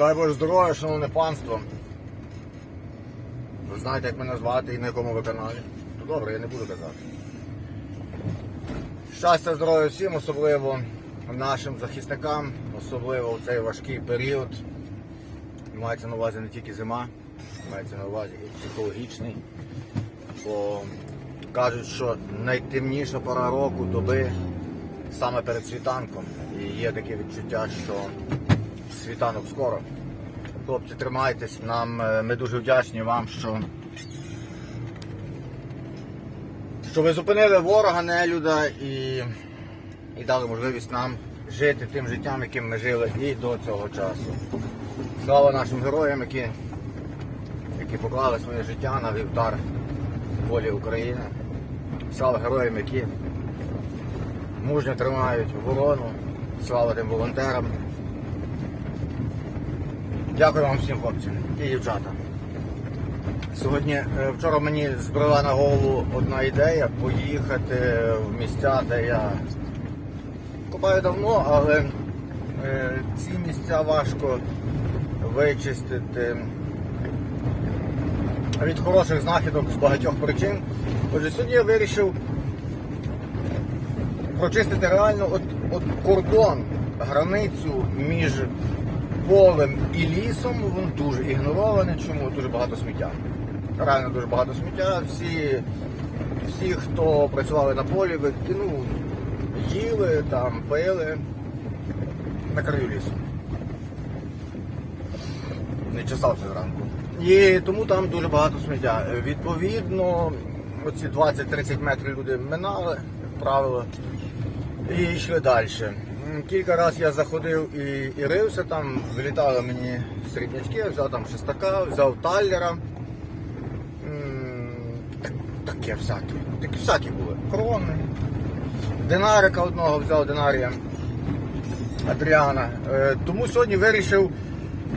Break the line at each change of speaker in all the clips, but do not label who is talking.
Дай Боже здоров'я, шановне панство. Ви знаєте, як мене звати і на якому ви каналі. Ну добре, я не буду казати. Щастя, здоров'я всім, особливо нашим захисникам, особливо в цей важкий період. Мається на увазі не тільки зима, мається на увазі і психологічний. Бо кажуть, що найтемніша пора року доби саме перед світанком. І є таке відчуття, що світанок скоро. Хлопці, тримайтесь, нам, е, ми дуже вдячні вам, що, що ви зупинили ворога, нелюда і, і дали можливість нам жити тим життям, яким ми жили і до цього часу. Слава нашим героям, які, які поклали своє життя на вівтар волі України. Слава героям, які мужньо тримають оборону. Слава тим волонтерам. Дякую вам всім хлопцям і дівчата. Сьогодні, е, вчора мені збрела на голову одна ідея поїхати в місця, де я копаю давно, але е, ці місця важко вичистити від хороших знахідок з багатьох причин. Отже, сьогодні я вирішив прочистити реально от, от кордон, границю між полем і лісом. Він дуже ігнорований. Чому дуже багато сміття. Реально дуже багато сміття. Всі, всі хто працювали на полі, ви- ну, їли, там, пили на краю лісу. Не чесався зранку. І тому там дуже багато сміття. Відповідно, оці 20-30 метрів люди минали, правило, і йшли далі. Кілька разів я заходив і, і рився там, вилітали мені середнячки, взяв там шестака, взяв таллера. Так- Таке всяке. Такі всякі були. Крони. Динарика одного взяв динарія Адріана. Е, Тому сьогодні вирішив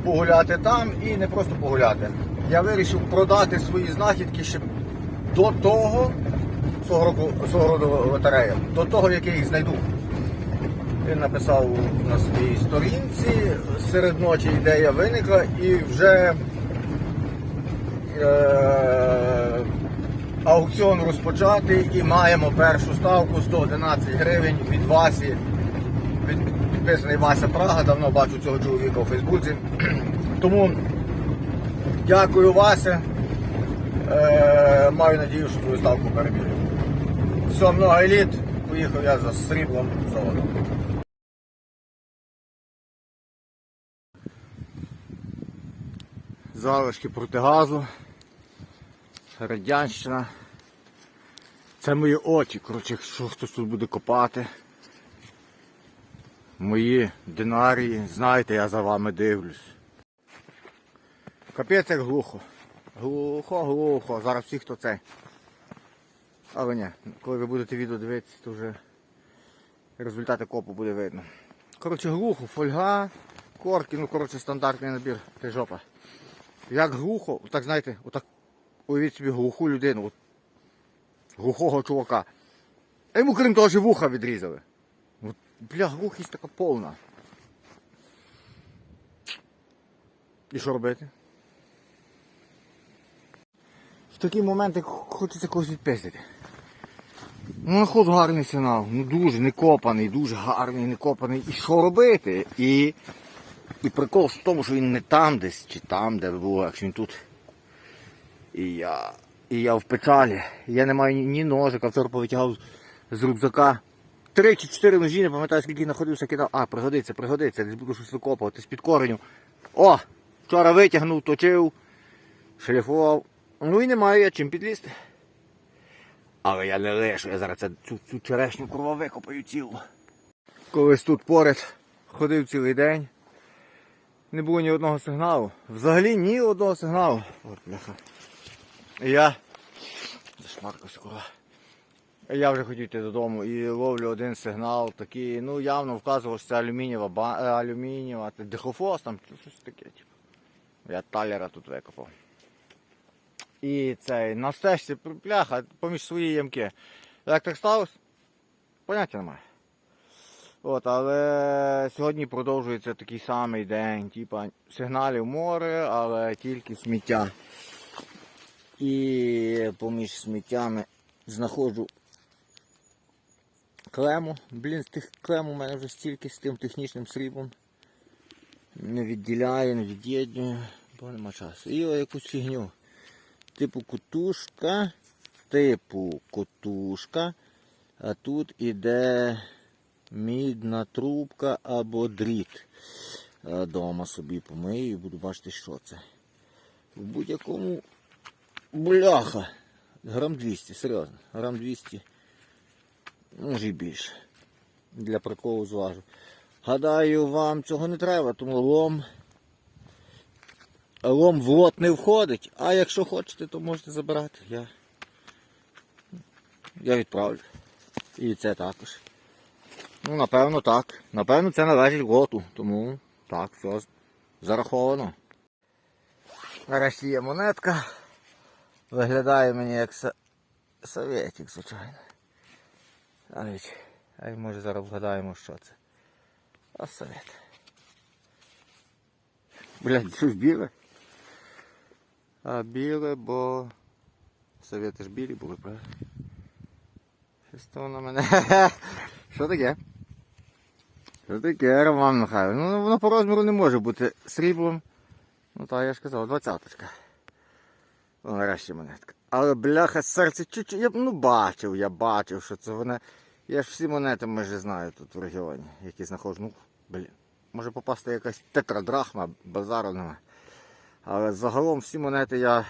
погуляти там і не просто погуляти. Я вирішив продати свої знахідки ще до того свого року свого роду лотерея, до того, як я їх знайду. Він написав на своїй сторінці серед ночі ідея виникла і вже е, аукціон розпочатий і маємо першу ставку 111 гривень від Васі. Від, підписаний Вася Прага, давно бачу цього чоловіка у Фейсбуці. Тому дякую Вася. Е, маю надію, що твою ставку переб'ю. Все, много еліт. Поїхав я за сріблом золотом. Залишки протигазу. Радянщина. Це мої очі, коротше, якщо хтось тут буде копати. Мої динарії, знаєте, я за вами дивлюсь. Капець як глухо. Глухо, глухо. Зараз всі хто це. Але ні, коли ви будете відео дивитися, то вже результати копу буде видно. Коротше, глухо, фольга, корки, ну коротше стандартний набір, ти жопа. Як глухо, так знаєте, отак уявіть собі глуху людину, от, глухого чувака. А йому крім того, що вуха відрізали. От, бля, глухість така повна. І що робити? В такі моменти хочеться когось відпиздити. Ну, наход гарний сигнал, ну дуже не копаний, дуже гарний, не копаний. І що робити? І, і прикол в тому, що він не там десь, чи там, де було, якщо він тут. І я, і я в печалі. Я не маю ні, ножика, вчора повитягав з рюкзака. Три чи чотири ножі, не пам'ятаю, скільки знаходився, кидав. А, пригодиться, пригодиться, десь буду щось викопувати з-під кореню. О! Вчора витягнув, точив, шліфував. Ну і немає я чим підлізти. Але я не лишу, я зараз цю, цю черешню курва викопаю цілу. Колись тут поряд ходив цілий день. Не було ні одного сигналу. Взагалі ні одного сигналу. От, бляха. Я. Зашмаркався курва. Я вже хотів йти додому і ловлю один сигнал, такий, ну явно вказував, що це алюмінієва, е, алюмінієва, це дихофос, там щось таке. Типу. Я талера тут викопав. І цей на стежці пляха поміж свої ямки. Як так сталося? Поняття немає. От, але сьогодні продовжується такий самий день, типа сигналів море, але тільки сміття. І поміж сміттями знаходжу клему. Блін, з тих клем у мене вже стільки з тим технічним сріблом. Не відділяю, не від'єднюю, бо нема часу. І о, якусь фігню. Типу кутушка, типу кутушка, а тут іде мідна трубка або дріт. Е, Дома собі помию і буду бачити, що це. В будь-якому бляха. Грам 200, серйозно. Грам 200. Може і більше. Для приколу зважу. Гадаю, вам цього не треба, тому лом. Лом в лот не входить. А якщо хочете, то можете забирати. Я, я відправлю. І це також. Ну, напевно, так. Напевно, це належить лоту. Тому так, все зараховано. Нарешті є монетка. Виглядає мені як са... советик, звичайно. А ведь, а й може зараз вгадаємо, що це. А совет. Блядь, що ж біле? А біле, бо совети ж білі були? Щось то на мене. Що таке? Що таке, Роман Михайлович? Ну воно по розміру не може бути сріблом. Ну так я ж казав, двадцяточка. Ну, нарешті монетка. Але бляха серце чуть-чуть. Я ну бачив, я бачив, що це вона. Я ж всі монети майже знаю тут в регіоні, які знаходжу. Ну, блін. Може попасти якась тетрадрахма, базару нема. Але загалом всі монети я.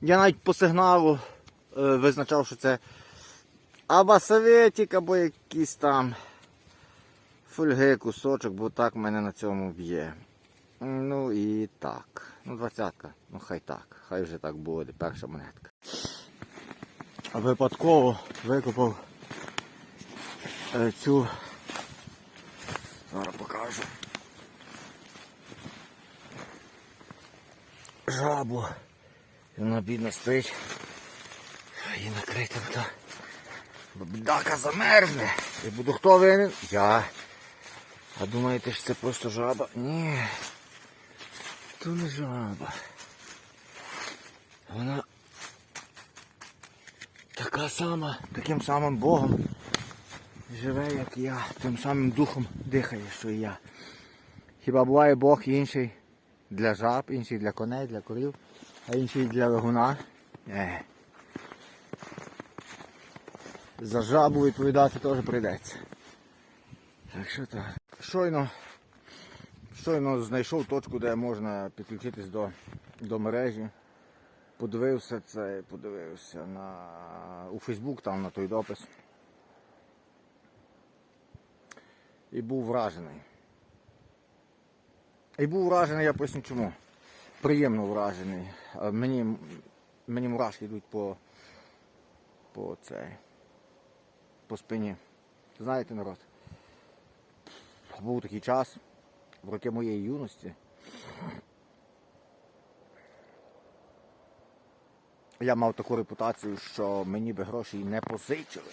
Я навіть по сигналу е, визначав, що це або советик, або якийсь там фольги, кусочок, бо так мене на цьому б'є. Ну і так. Ну, двадцятка. Ну хай так. Хай вже так буде, перша монетка. Випадково викопав е, цю. Зараз покажу. Жабу. І Вона бідно спить. Її накрити то. Бо замерзне. І буду хто винен? Я. А думаєте, що це просто жаба? Ні. То не жаба. Вона така сама, таким самим Богом живе, як я, тим самим духом дихає, що і я. Хіба буває Бог інший для жаб, інший для коней, для корів, а інший для легуна? Е. За жабу відповідати теж прийдеться. Так що так. Щойно Щойно знайшов точку, де можна підключитись до, до мережі. Подивився це, подивився на, у Фейсбук, там на той допис. І був вражений. І був вражений, я поясню чому. Приємно вражений. Мені, мені мурашки йдуть по, по цей, по спині. Знаєте, народ? Був такий час в роки моєї юності. Я мав таку репутацію, що мені би гроші не позичили.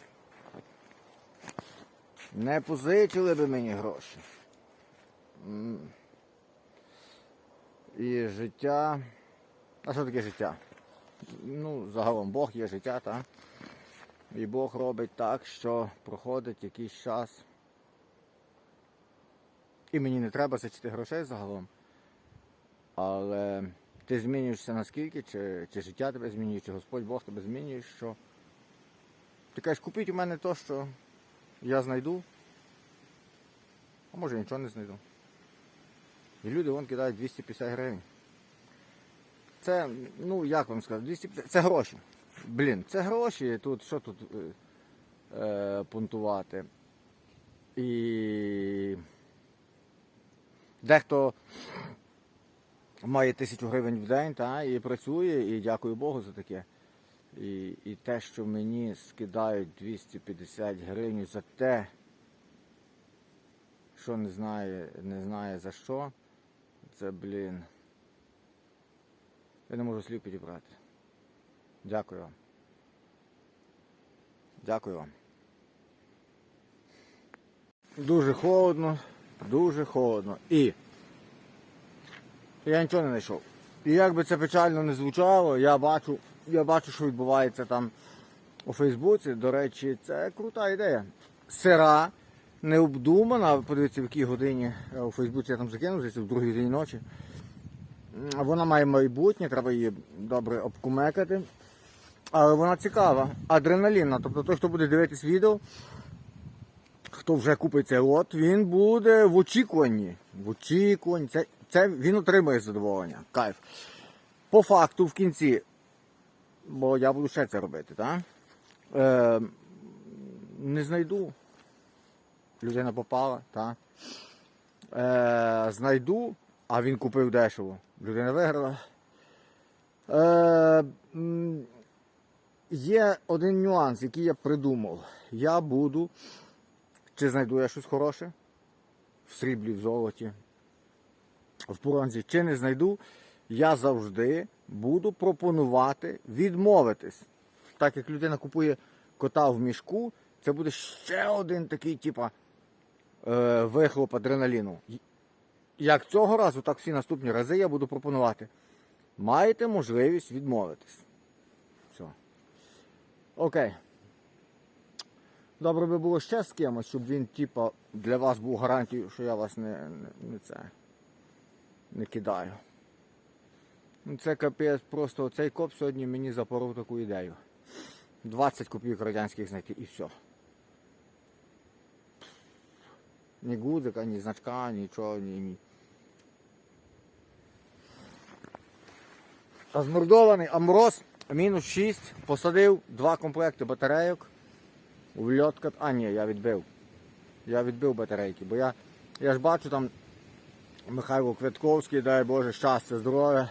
Не позичили би мені гроші. І життя. А що таке життя? Ну, загалом Бог є життя, так? І Бог робить так, що проходить якийсь час. І мені не треба зачити грошей загалом. Але ти змінюєшся наскільки, чи, чи життя тебе змінює, чи Господь Бог тебе змінює, що ти кажеш, купіть у мене то, що я знайду, а може нічого не знайду. І люди вон кидають 250 гривень. Це, ну як вам сказати, 250, це гроші. Блін, це гроші, тут що тут е, е, пунктувати. І Дехто має тисячу гривень в день та, і працює, і дякую Богу за таке. І, і те, що мені скидають 250 гривень за те, що не знає, не знає за що, це, блін. Я не можу слів підібрати. Дякую вам. Дякую вам. Дуже холодно, дуже холодно. І я нічого не знайшов. І як би це печально не звучало, я бачу, я бачу, що відбувається там у Фейсбуці. До речі, це крута ідея. Сира, необдумана. Подивіться, в якій годині е, у Фейсбуці я там закинув, десь в другій годині ночі. Вона має майбутнє, треба її добре обкумекати. Але вона цікава, адреналінна. Тобто той, хто буде дивитись відео, хто вже купить цей лот, він буде в очікуванні. В очікуванні. Це, це він отримає задоволення. Кайф. По факту, в кінці, бо я буду ще це робити, так? Е, не знайду. Людина попала, так? Е, знайду, а він купив дешево. Людина виграла. Е, є один нюанс, який я придумав. Я буду, чи знайду я щось хороше в сріблі, в золоті, в бронзі, чи не знайду, я завжди буду пропонувати відмовитись. Так як людина купує кота в мішку, це буде ще один такий, типа, е, вихлоп адреналіну. Як цього разу, так всі наступні рази я буду пропонувати. Маєте можливість відмовитись. Все. Окей. Добре би було ще з кимось, щоб він, типа, для вас був гарантією, що я вас не, не, не це не кидаю. Ну це капець, просто цей коп сьогодні мені запоров таку ідею. 20 копійок радянських знайти і все. Ні гудзика, ні значка, нічого, ні. А Амроз мінус 6, посадив два комплекти батарейок. Вльотка. А ні, я відбив. Я відбив батарейки, бо я, я ж бачу там Михайло Квятковський, дай Боже, щастя, здоров'я,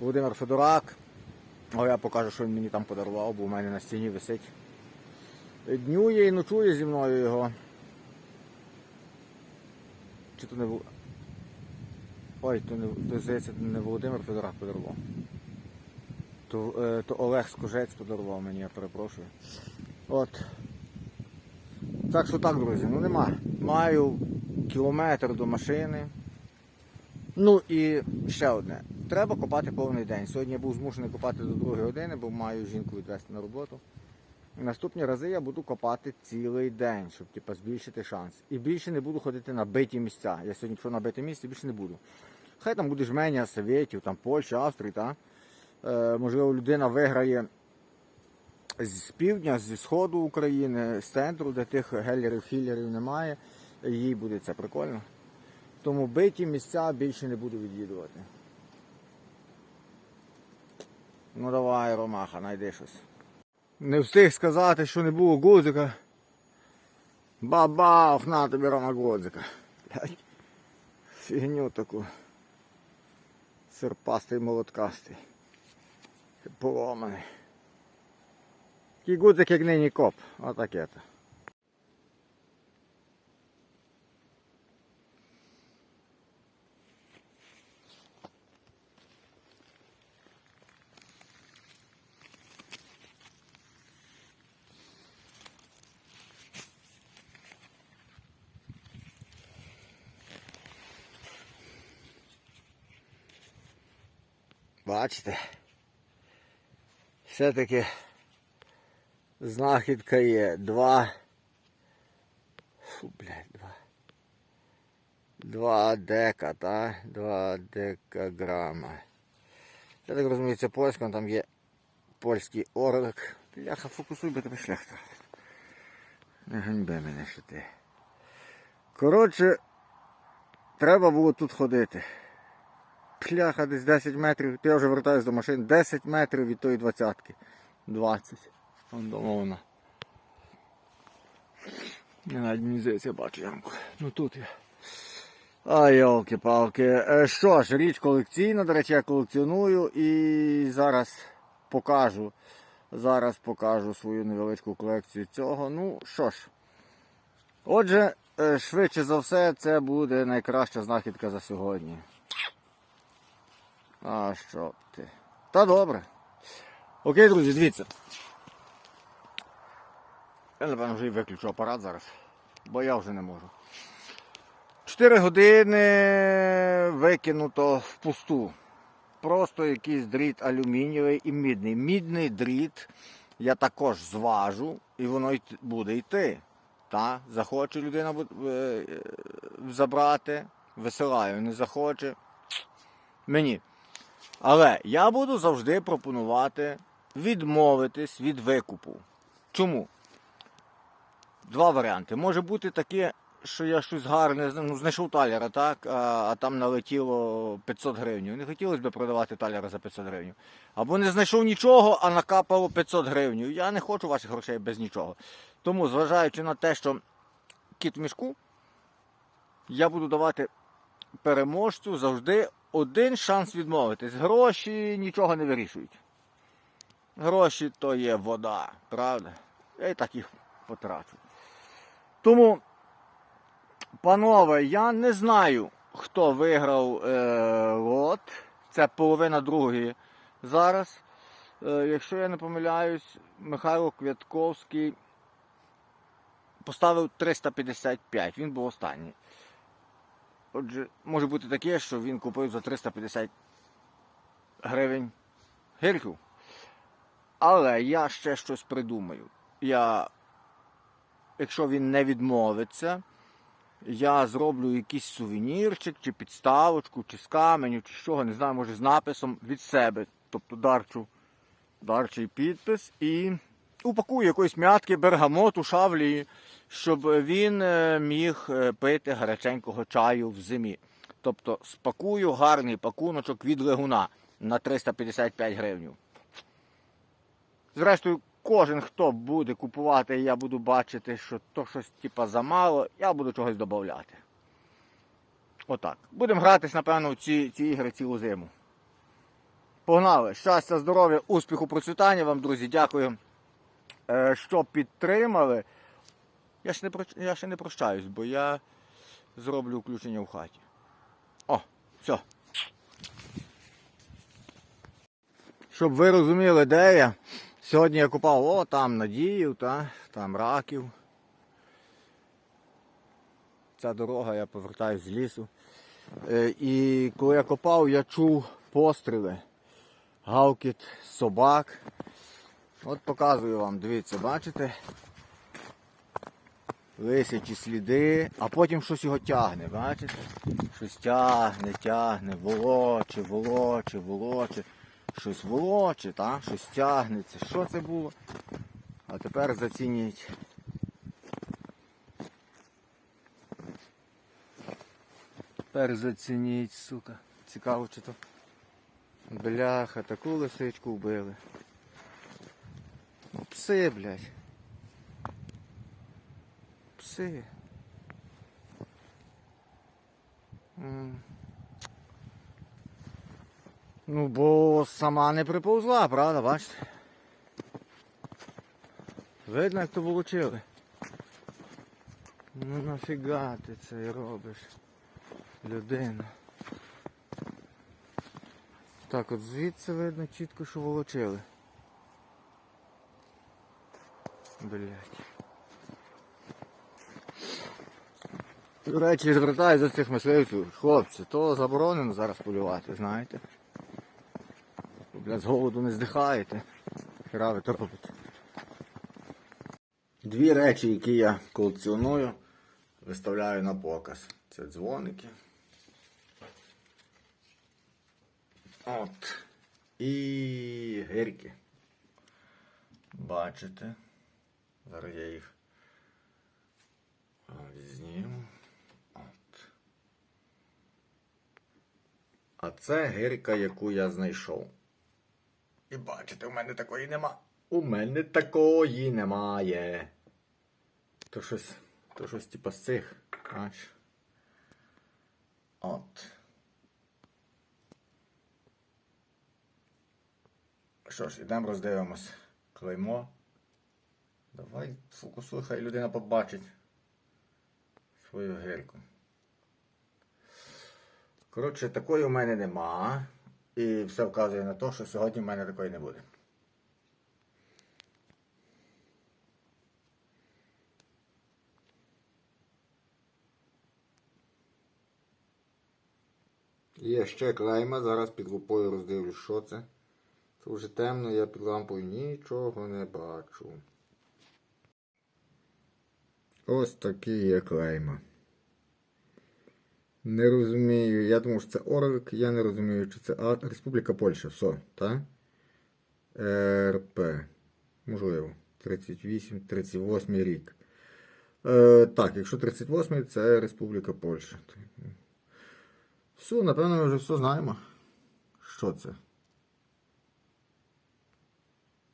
Володимир Федорак. А я покажу, що він мені там подарував, бо у мене на стіні висить. Днює і ночує зі мною його. Чи то не Ой, то не то, здається, не Володимир Федорак подарував. То, е, то Олег Скожець подарував мені, я перепрошую. От. Так що так, друзі, ну нема. Маю кілометр до машини. Ну і ще одне. Треба копати повний день. Сьогодні я був змушений копати до 2 години, бо маю жінку відвезти на роботу. Наступні рази я буду копати цілий день, щоб типу, збільшити шанс. І більше не буду ходити на биті місця. Я сьогодні пішов на биті місце, більше не буду. Хай там буде жменя Советів, там Польща, Австрії, та? Е, можливо, людина виграє з півдня, зі сходу України, з центру, де тих гелерів, філерів немає. Їй буде це прикольно. Тому биті місця більше не буду відвідувати. Ну давай, Ромаха, найди щось. Не встиг сказати, що не було гудзика. Бабах, на тобі Рома гудзика. Фігню таку. Серпастий молоткастий. Поломаний. Такий гудзик, як нині коп. Отаке то. Бачите? Все-таки знахідка є. Два. Фу, блядь, два. Два дека, та? Два декаграма. Я так розумію, це польська, там є польський орлик. Бляха, фокусуй, бо тебе шлях трафить. Не ганьби мене, що ти. Коротше, треба було тут ходити. Пляха десь 10 метрів, я вже вертаюсь до машини, 10 метрів від тої двадцятки. 20. Вона. Я навіть мені здається, бачу ямку. Ну тут я. А, йолки-палки. Е, Що ж, річ колекційна, до речі, я колекціоную і зараз покажу. Зараз покажу свою невеличку колекцію цього. Ну що ж. Отже, е, швидше за все, це буде найкраща знахідка за сьогодні. А що ти? Та добре. Окей, друзі, дивіться. Я, напевно, вже і виключу апарат зараз, бо я вже не можу. 4 години викинуто впусту. Просто якийсь дріт алюмінієвий і мідний. Мідний дріт я також зважу, і воно буде йти. Та? Захоче людина е, е, забрати, висилаю, не захоче. Мені. Але я буду завжди пропонувати відмовитись від викупу. Чому? Два варіанти. Може бути таке, що я щось гарне ну, знайшов таляра, так, а, а там налетіло 500 гривень. Не хотілося б продавати таляра за 500 гривень. Або не знайшов нічого, а накапало 500 гривень. Я не хочу ваших грошей без нічого. Тому, зважаючи на те, що кіт в мішку, я буду давати переможцю завжди один шанс відмовитись. Гроші нічого не вирішують. Гроші то є вода, правда? Я і так їх потрачу. Тому, панове, я не знаю, хто виграв е, лот. Це половина другої зараз. Е, якщо я не помиляюсь, Михайло Квятковський поставив 355, він був останній. Отже, може бути таке, що він купив за 350 гривень гірку. Але я ще щось придумаю. Я, якщо він не відмовиться, я зроблю якийсь сувенірчик, чи підставочку, чи з каменю, чи з чого, не знаю, може з написом від себе. Тобто дарчу, дарчий підпис і упакую якоїсь м'ятки, бергамоту, шавлі, щоб він е, міг е, пити гаряченького чаю в зимі. Тобто спакую гарний пакуночок від легуна на 355 гривень. Зрештою, кожен, хто буде купувати, я буду бачити, що то щось типа замало, я буду чогось додати. Отак. Будемо гратись, напевно, в ці, ці ігри цілу зиму. Погнали! Щастя, здоров'я, успіху, процвітання вам, друзі. Дякую, е, що підтримали. Я ще, не, я ще не прощаюсь, бо я зроблю включення в хаті. О, все. Щоб ви розуміли, де я. Сьогодні я купав о, там надіїв, та, там раків. Ця дорога, я повертаюсь з лісу. Е, і коли я копав, я чув постріли, гавкіт собак. От показую вам, дивіться, бачите? Лисячі сліди, а потім щось його тягне, бачите? Щось тягне, тягне, волоче, волоче, волоче. Щось волоче, та? щось тягнеться. Що це було? А тепер зацініть. Тепер зацініть, сука. Цікаво чи то. Бляха, таку лисичку вбили. Ну, Пси, блядь. Пси. Ну, бо сама не приповзла, правда, бачите? Видно, як то волочили. Ну нафіга ти це робиш, людина. Так, от звідси видно чітко, що волочили. Блять. До речі, звертаюся до цих мисливців. Хлопці, то заборонено зараз полювати, знаєте. Бля, з голоду не здихаєте. Хіра ви то. Дві речі, які я колекціоную, виставляю на показ. Це дзвоники. От. І гирки. Бачите? Зараз я їх зніму. От. А це гирка, яку я знайшов. І бачите, у мене такої нема. У мене такої немає. То щось, то щось типа з цих. Аж. От. Що ж, ідемо роздивимось клеймо. Давай фокусуй, хай людина побачить свою гирку. Коротше, такої у мене нема. І все вказує на те, що сьогодні в мене такої не буде. Є ще клейма, зараз під лупою роздивлюсь, що це. Це вже темно, я під лампою нічого не бачу. Ось такі є клейма. Не розумію. Я думав, що це Орлик, я не розумію, чи це а, Республіка Польща. Все, так? РП. Можливо. 38-38 рік. Е, так, якщо 38 це Республіка Польща. Все, напевно, ми вже все знаємо. Що це?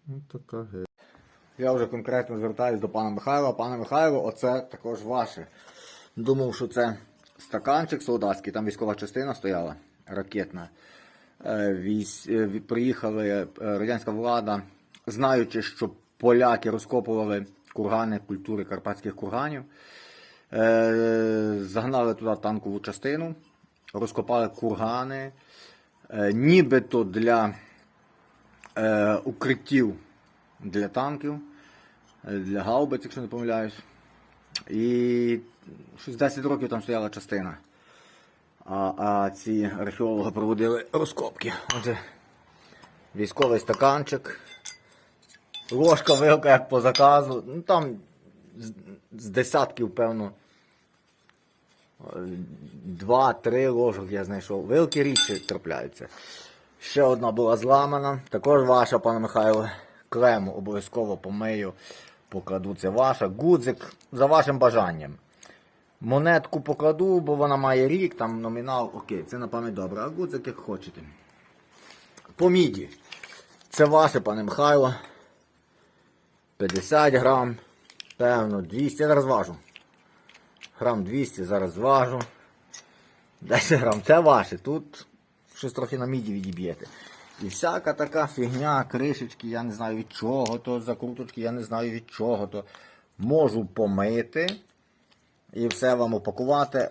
Ну, така ге. Я вже конкретно звертаюся до пана Михайла. Пане Михайло, оце також ваше. Думав, що це стаканчик солдатський, там військова частина стояла, ракетна. Е, війсь- е, Приїхали е, радянська влада, знаючи, що поляки розкопували кургани культури карпатських курганів. Загнали туди танкову частину, розкопали кургани, нібито для укриттів для танків, для гаубиць, якщо не помиляюсь. І щось 10 років там стояла частина. А, а ці археологи проводили розкопки. Отже, військовий стаканчик, ложка вилка як по заказу. Ну там з, десятків, певно. Два-три ложок я знайшов. Вилки рідше трапляються. Ще одна була зламана. Також ваша, пане Михайло. Клему обов'язково помию, покладу. Це ваша. Гудзик за вашим бажанням. Монетку покладу, бо вона має рік, там номінал, окей, це на пам'ять добре. А гудзик як хочете. По міді. Це ваше, пане Михайло. 50 грам. Певно, 200. Я зараз важу. Грам 200, зараз зважу. 10 грам. Це ваше. Тут щось трохи на міді відіб'єте. І всяка така фігня, кришечки, я не знаю від чого то, закруточки, я не знаю від чого то. Можу помити і все вам упакувати.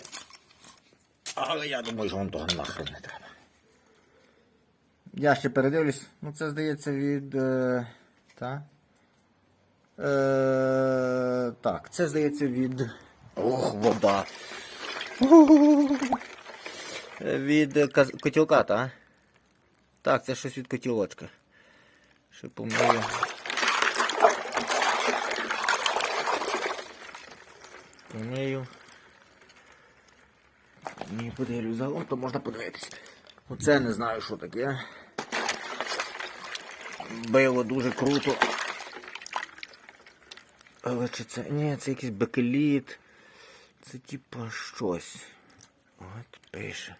Але я думаю, що вам того нахрен не треба. Я ще передивлюсь, ну це здається від. Е, та? Е, так, це здається від. Ох, вода. Від котілка, так? Так, це щось від котілочка. Ще помию. Помию. Ні, подивлюсь загалом, то можна подивитись. Оце не знаю, що таке. Било дуже круто. Але чи це. Ні, це якийсь бекеліт. Це типа щось. От пише.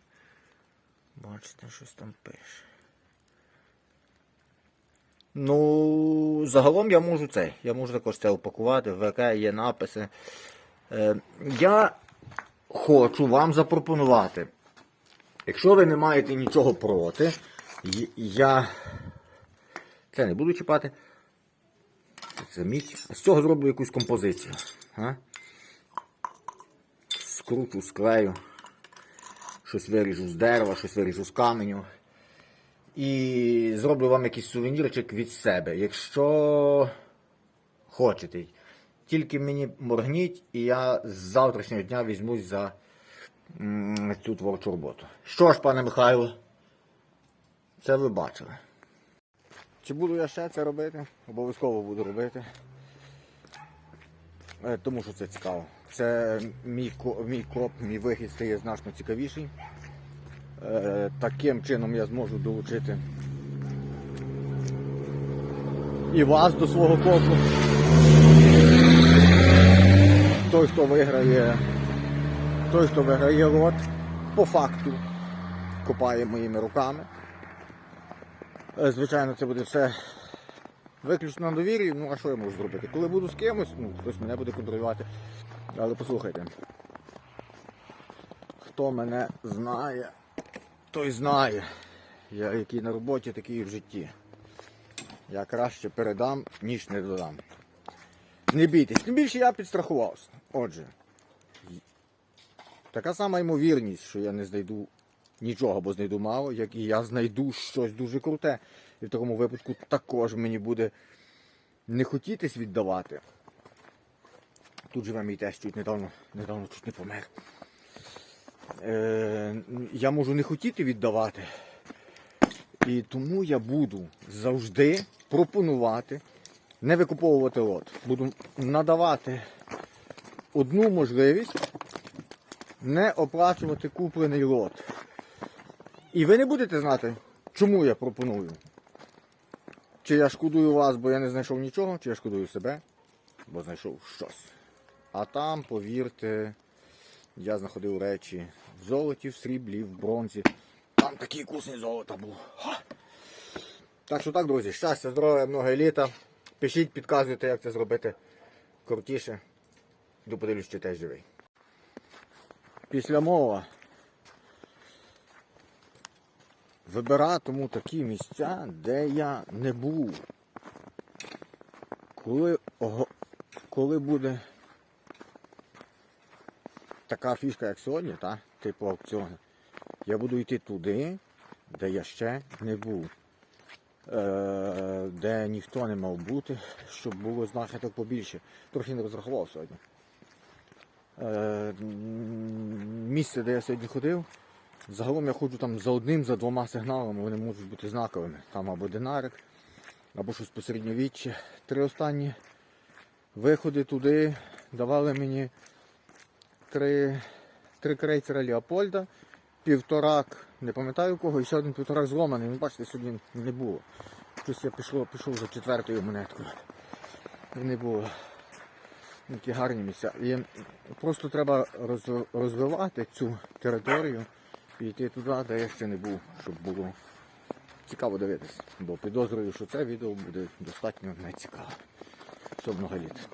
Бачите, щось там пише. Ну, загалом я можу це. Я можу також це упакувати. В ВК є написи. Е, я хочу вам запропонувати. Якщо ви не маєте нічого проти, я це не буду чіпати. Це, мідь. З цього зроблю якусь композицію. А? Скручу, склею. Щось виріжу з дерева, щось виріжу з каменю. І зроблю вам якийсь сувенірчик від себе. Якщо хочете. Тільки мені моргніть, і я з завтрашнього дня візьмусь за цю творчу роботу. Що ж, пане Михайло, це ви бачили. Чи буду я ще це робити? Обов'язково буду робити. Е, Тому що це цікаво. Це мій, мій мій вихід стає значно цікавіший. Е, Таким чином я зможу долучити і вас до свого копу. Той, хто виграє, той, хто виграє лот, по факту копає моїми руками. Е, Звичайно, це буде все виключно на довір'ї. Ну, а що я можу зробити? Коли буду з кимось, ну, хтось мене буде контролювати. Але послухайте. Хто мене знає, той знає. Я який на роботі, такий і в житті. Я краще передам, ніж не додам. Не бійтесь, тим більше я підстрахувався. Отже, така сама ймовірність, що я не знайду нічого або знайду мало, як і я знайду щось дуже круте. І в такому випадку також мені буде не хотітись віддавати. Тут живе мій тесть чуть недавно, недавно чуть не помер. е, я можу не хотіти віддавати. І тому я буду завжди пропонувати не викуповувати лот. Буду надавати одну можливість не оплачувати куплений лот. І ви не будете знати, чому я пропоную. Чи я шкодую вас, бо я не знайшов нічого, чи я шкодую себе, бо знайшов щось. А там, повірте, я знаходив речі в золоті, в сріблі, в бронзі. Там такий кусний золота був. Так що так, друзі, щастя, здоров'я, много літа. Пишіть, підказуйте, як це зробити крутіше. Йду подивлюсь, чи теж живий. Після мова. Вибиратиму такі місця, де я не був. Коли, ого- коли буде така фішка, як сьогодні, та, типу аукціону, я буду йти туди, де я ще не був. Е, де ніхто не мав бути, щоб було знахідок побільше. Трохи не розрахував сьогодні. Е, місце, де я сьогодні ходив, загалом я ходжу там за одним, за двома сигналами, вони можуть бути знаковими. Там або динарик, або щось посередньовіччя. Три останні виходи туди давали мені три, три крейцера Леопольда, півторак, не пам'ятаю кого, і ще один півторак зломаний. Ну, бачите, сьогодні не було. Щось я пішов, пішов за четвертою монеткою. Не було. Які гарні місця. І просто треба роз- розвивати цю територію і йти туди, де я ще не був, щоб було цікаво дивитися. Бо підозрюю, що це відео буде достатньо нецікаве. Все много літ.